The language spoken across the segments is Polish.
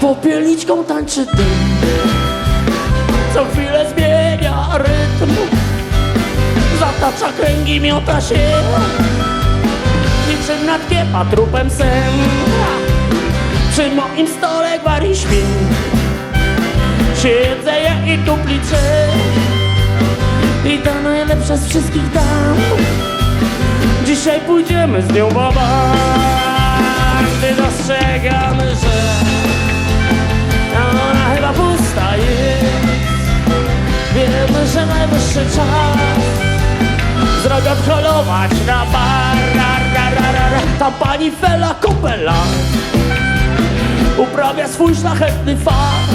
Popielniczką tańczy dym Co chwilę zmienia rytm. Zatacza kręgi, miota się. Niczym nadkiepa trupem sen Przy moim stole gwari śpi Siedzę ja i tu pliczę. I ta najlepsza z wszystkich dam Dzisiaj pójdziemy z nią baba najwyższy czas. Zrobię odholować na bar ra. Tam pani Fela Kopela Uprawia swój szlachetny fach.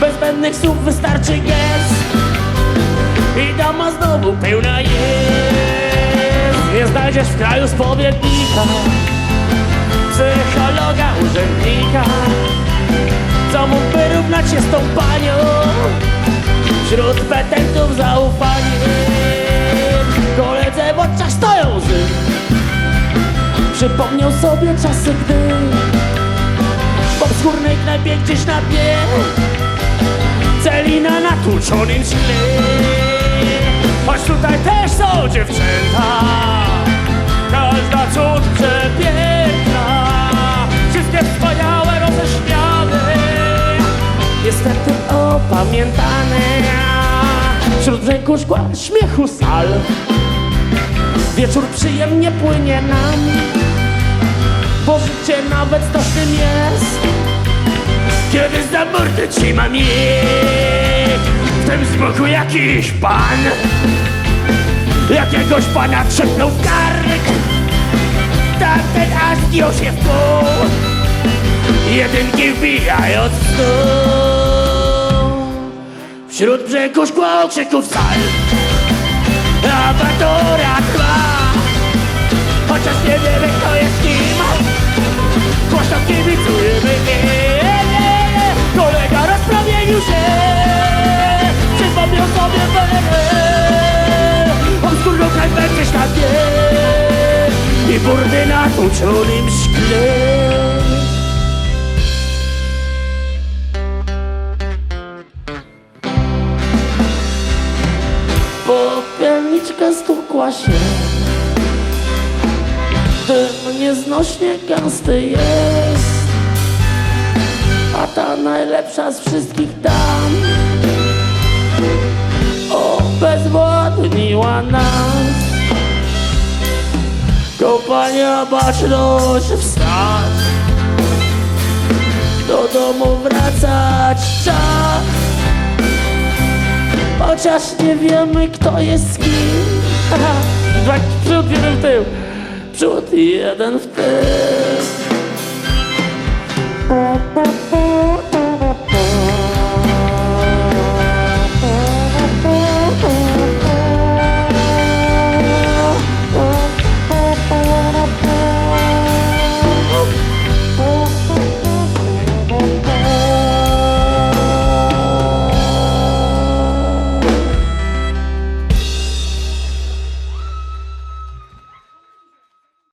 Bez zbędnych słów wystarczy gest. I dama znowu pełna jest. Nie znajdziesz w kraju spowiednika Psychologa, urzędnika. Co mógłby równać się z tą panią? Wśród petentów Przypomniał sobie czasy, gdy W obskurnej knajpie gdzieś na dnie Celina na tłuczonym szkle Choć tutaj też są dziewczęta Każda cud przepiękna Wszystkie wspaniałe, roześmiane Niestety opamiętane Wśród brzegu szkła, śmiechu sal. Wieczór przyjemnie płynie nam Bo życie nawet strasznym jest. Kiedy za mordę trzymam je W tym smoku jakiś pan. Jakiegoś pana trzepnął w kark Tamten aż zdjął się w pół. Jedynki wbijając w stół Wśród brzegu szkła okrzyków sal Głośno kibicujemy. Kolega rozprawieniu się. Przypomniał sobie będę Obskurną knajpę gdzieś na I burdy na tłuczonym szkle. Popielniczka stukła się Dym nieznośnie gęsty jest A ta najlepsza z wszystkich dam Obezwładniła nas Kopania baczność wstać. Do domu wracać czas. Chociaż nie wiemy kto jest z kim. Dwa przód, jeden w tył Przód i jeden w tył